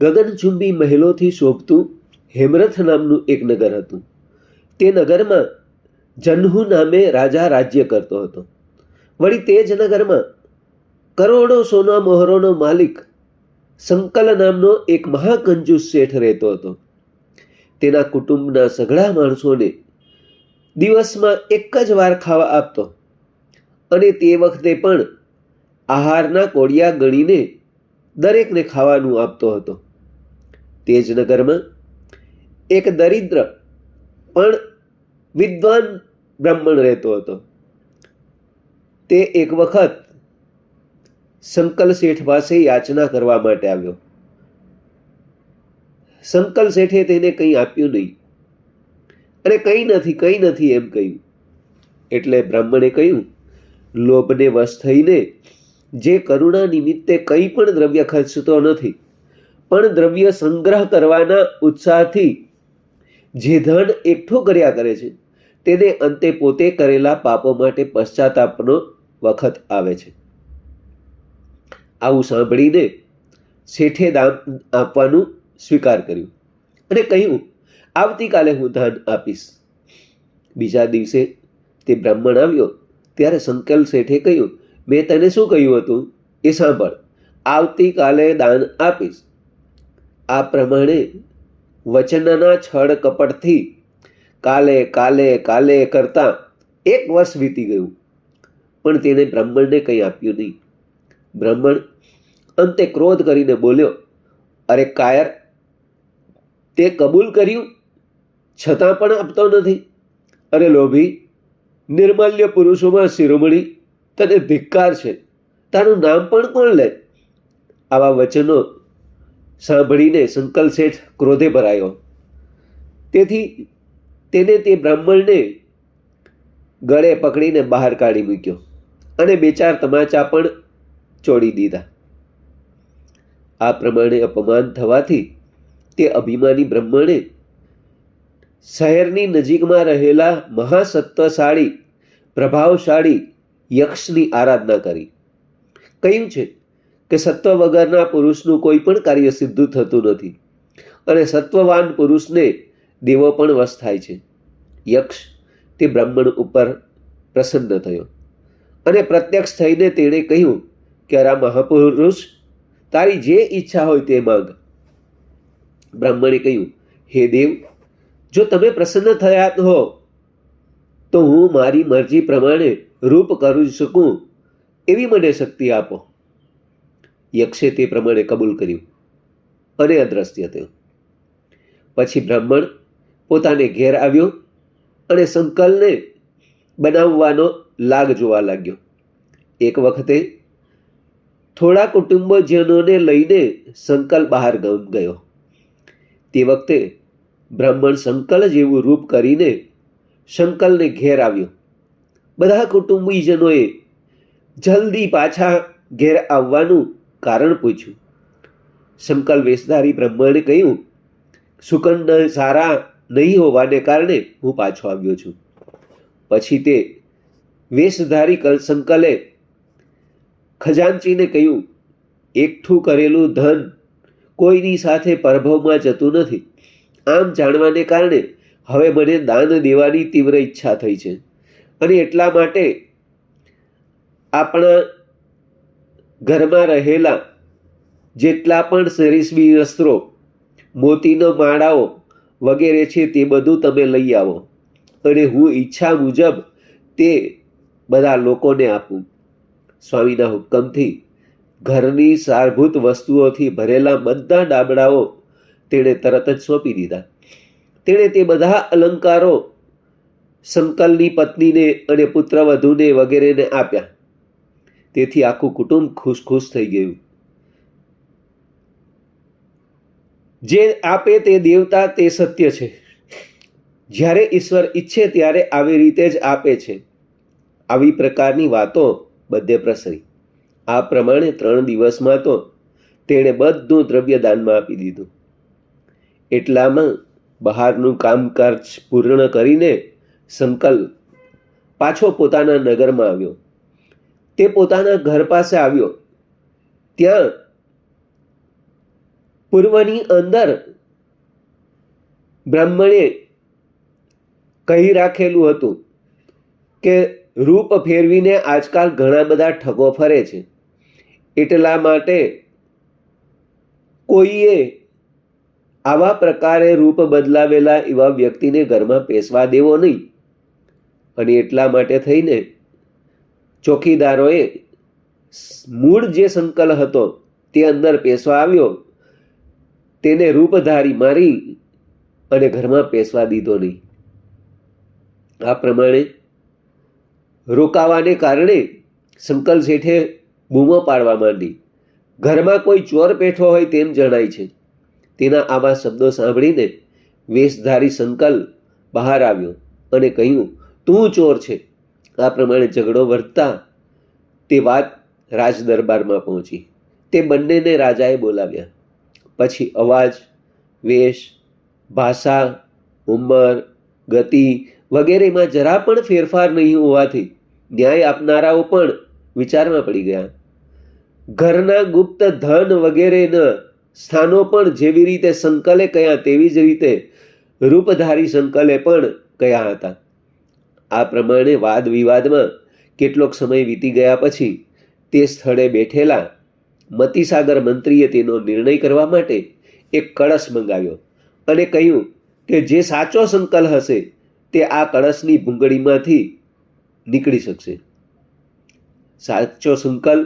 ગગનચુંબી મહેલોથી શોભતું હેમરથ નામનું એક નગર હતું. તે નગરમાં જન્હુ નામે રાજા રાજ્ય કરતો હતો. વળી તે જ નગરમાં કરોડો સોના મોહરોનો માલિક સંકલ નામનો એક મહાકંજૂસ શેઠ રહેતો હતો. તેના કુટુંબના સઘળા માણસોને દિવસમાં એક જ વાર ખાવા આપતો અને તે વખતે પણ આહારના કોડિયા ગણીને દરેકને ખાવાનું આપતો હતો. તે જ નગરમાં એક દરિદ્ર પણ વિદ્વાન બ્રાહ્મણ રહેતો હતો. તે એક વખત સંકલ શેઠ પાસે યાચના કરવા માટે આવ્યો. સંકલ શેઠે તેને કંઈ આપ્યું નહીં. અને કંઈ નથી કંઈ નથી એમ કહ્યું. એટલે બ્રાહ્મણે કહ્યું, લોભને વશ થઈને જે કરુણા નિમિત્તે કંઈ પણ દ્રવ્ય ખર્ચતો નથી પણ દ્રવ્ય સંગ્રહ કરવાના ઉત્સાહથી જે ધન એકઠું કર્યા કરે છે, તેને અંતે પોતે કરેલા પાપો માટે પશ્ચાતાપનો વખત આવે છે. આવું સાંભળીને શેઠે દાન આપવાનું સ્વીકાર કર્યું અને કહ્યું, આવતીકાલે હું દાન આપીશ. બીજા દિવસે તે બ્રાહ્મણ આવ્યો, ત્યારે સંકલ શેઠે કહ્યું, મેં તને શું કહ્યું હતું? એ સાંભળ. આવતીકાલે દાન આપીશ. આ પ્રમાણે વચનના છળ કપટથી કાલે કાલે કાલે કરતા એક વર્ષ વીતી ગયું. પણ તેણે બ્રાહ્મણને કંઈ આપ્યું નહીં. બ્રાહ્મણ અંતે ક્રોધ કરીને બોલ્યો, અરે કાયર, તે કબૂલ કર્યું? છતાં પણ આપતો નથી. અરે લોભી, નિર્માલ્ય પુરુષોમાં શિરોમણી તને ધિક્કાર છે. તારું નામ પણ કોણ લે? આવા વચનો સાંભળીને સંકલ શેઠ ક્રોધે ભરાયો. તેથી તેને તે બ્રાહ્મણને ગળે પકડીને બહાર કાઢી મૂક્યો અને બે ચાર તમાચા પણ ચોડી દીધા. આ પ્રમાણે અપમાન થવાથી તે અભિમાની બ્રાહ્મણે શહેરની નજીકમાં રહેલા મહાસત્વશાળી, પ્રભાવશાળી યક્ષની આરાધના કરી. કહ્યું છે કે સત્વ વગરના પુરુષનું કોઈ પણ કાર્ય સિદ્ધ થતું નથી. અને સત્વવાન પુરુષને દેવો પણ વશ થાય છે. યક્ષ તે બ્રાહ્મણ ઉપર પ્રસન્ન થયો. અને પ્રત્યક્ષ થઈને તેણે કહ્યું કે અરા મહાપુરુષ, તારી જે ઈચ્છા હોય તે માંગ. બ્રાહ્મણે કહ્યું, હે દેવ, જો તમે પ્રસન્ન થયા હો, તો હું મારી મરજી પ્રમાણે રૂપ કરી શકું એવી મને શક્તિ આપો. યક્ષે તે પ્રમાણે કબૂલ કર્યું અને અદ્રશ્ય થયો. પછી બ્રાહ્મણ પોતાને ઘેર આવ્યો અને સંકલને બનાવવાનો લાગ જોવા લાગ્યો. એક વખતે થોડા કુટુંબજનોને લઈને સંકલ બહાર ગ- ગયો. તે વખતે બ્રાહ્મણ સંકલ જેવું રૂપ કરીને શંકલને ઘેર આવ્યો. બધા કુટુંબીજનોએ જલ્દી પાછા ઘેર આવવાનું કારણ પૂછ્યું. શંકલ વેશધારી બ્રહ્માણે કહ્યું સુકંડ સારા નહીં હોવાને કારણે હું પાછો આવ્યો છું. પછી તે વેશધારી કલ- સંકલે ખજાનચીને કહ્યું, એકઠું કરેલું ધન કોઈની સાથે પરભવમાં જતું નથી. આમ જાણવાને કારણે હવે મને દાન દેવાની તીવ્ર ઈચ્છા થઈ છે. અને એટલા માટે આપણા ઘરમાં રહેલા જેટલા પણ સરીસબી અસ્ત્રો, મોતીનો માળાઓ વગેરે છે તે બધું તમે લઈ આવો. અને હું ઈચ્છા મુજબ તે બધા લોકોને આપું. સ્વામીના હુકમથી ઘરની સારભૂત વસ્તુઓથી ભરેલા બધા ડાબડાઓ તેણે તરત જ સોંપી દીધા. તેણે તે બધા અલંકારો સંકલની પત્નીને અને પુત્રવધૂને વગેરેને આપ્યા. તેથી આખું કુટુંબ ખુશ ખુશ થઈ ગયું. જે આપે તે દેવતા તે સત્ય છે. જ્યારે ઈશ્વર ઈચ્છે ત્યારે આવી રીતે જ આપે છે. આવી પ્રકારની વાતો બધે પ્રસરી. આ પ્રમાણે ત્રણ દિવસમાં તો તેણે બધું દ્રવ્ય દાનમાં આપી દીધું. એટલામાં બહારનું કામકાજ પૂર્ણ કરીને સંકલ્પ પાછો પોતાના નગરમાં આવ્યો. તે પોતાના ઘર પાસે આવ્યો. ત્યાં પૂર્વની અંદર બ્રાહ્મણે કહી રાખેલું હતું કે રૂપ ફેરવીને આજકાલ ઘણા બધા ઠગો ફરે છે. એટલા માટે કોઈએ આવા પ્રકારે રૂપ બદલાવેલા એવા વ્યક્તિને ઘરમાં પેસવા દેવો નહીં. અને એટલા માટે થઈને ચોકીદારોએ મૂળ જે સંકલ હતો તે અંદર પેશવા આવ્યો. તેને રૂપધારી મારી અને ઘરમાં પેશવા દીધો નહીં. આ પ્રમાણે રોકાવાને કારણે સંકલ શેઠે બૂમો પાડવા માંડી. ઘરમાં કોઈ ચોર પેઠો હોય તેમ જણાય છે. તેના આવા શબ્દો સાંભળીને વેશધારી સંકલ બહાર આવ્યો અને કહ્યું, તું ચોર છે. આ પ્રમાણે ઝઘડો વર્તતા તે વાત રાજ દરબારમાં પહોંચી. તે બંનેને રાજાએ બોલાવ્યા. પછી અવાજ, વેશ, ભાષા, ઉંમર, ગતિ વગેરેમાં જરા પણ ફેરફાર નહીં હોવાથી ન્યાય આપનારાઓ પણ વિચારમાં પડી ગયા. ઘરના ગુપ્ત ધન વગેરેના સ્થાનો પણ જેવી રીતે સંકલે કયા તેવી જ રીતે રૂપધારી સંકલે પણ કયા હતા. આ પ્રમાણે વાદ વિવાદમાં કેટલોક સમય વીતી ગયા પછી તે સ્થળે બેઠેલા મતીસાગર મંત્રીએ તેનો નિર્ણય કરવા માટે એક કળશ મંગાવ્યો અને કહ્યું કે જે સાચો સંકલ હશે તે આ કળશની ભૂંગળીમાંથી નીકળી શકશે. સાચો સંકલ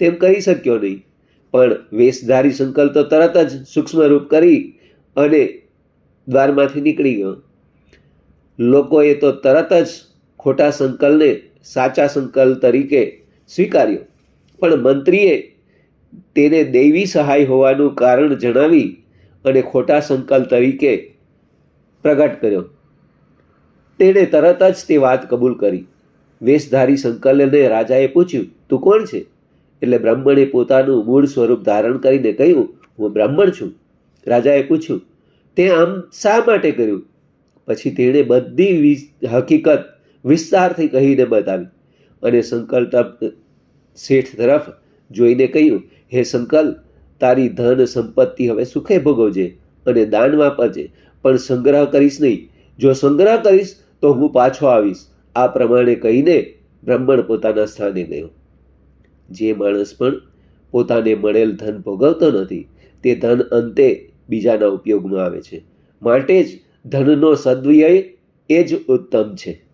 તેમ કરી શક્યો નહીં, પણ વેશધારી સંકલ તો તરત જ સૂક્ષ્મ રૂપ કરી અને દ્વારમાંથી નીકળી ગયો. લોકોએ તો તરત જ ખોટા સંકલ્પને સાચા સંકલ્પ તરીકે સ્વીકાર્યો. પણ મંત્રીએ તેને દૈવી સહાય હોવાનું કારણ જણાવી અને ખોટા સંકલ્પ તરીકે પ્રગટ કર્યો. તેણે તરત જ તે વાત કબૂલ કરી. વેશધારી સંકલને રાજાએ પૂછ્યું, તું કોણ છે? એટલે બ્રાહ્મણે પોતાનું મૂળ સ્વરૂપ ધારણ કરીને કહ્યું, હું બ્રાહ્મણ છું. રાજાએ પૂછ્યું, તે આમ શા માટે કર્યું? પછી તેણે બધી હકીકત વિસ્તારથી કહીને બતાવી. અને સંકલ્પ શેઠ તરફ જોઈને કહ્યું, હે સંકલ્પ, તારી ધન સંપત્તિ હવે સુખે ભોગવજે અને દાન વાપરજે, પણ સંગ્રહ કરીશ નહીં. જો સંગ્રહ કરીશ, તો હું પાછો આવીશ. આ પ્રમાણે કહીને બ્રાહ્મણ પોતાના સ્થાને ગયો. જે માણસ પણ પોતાને મળેલ ધન ભોગવતો નથી, તે ધન અંતે બીજાના ઉપયોગમાં આવે છે. માટે જ ધનનો સદવ્યય એ જ ઉત્તમ છે.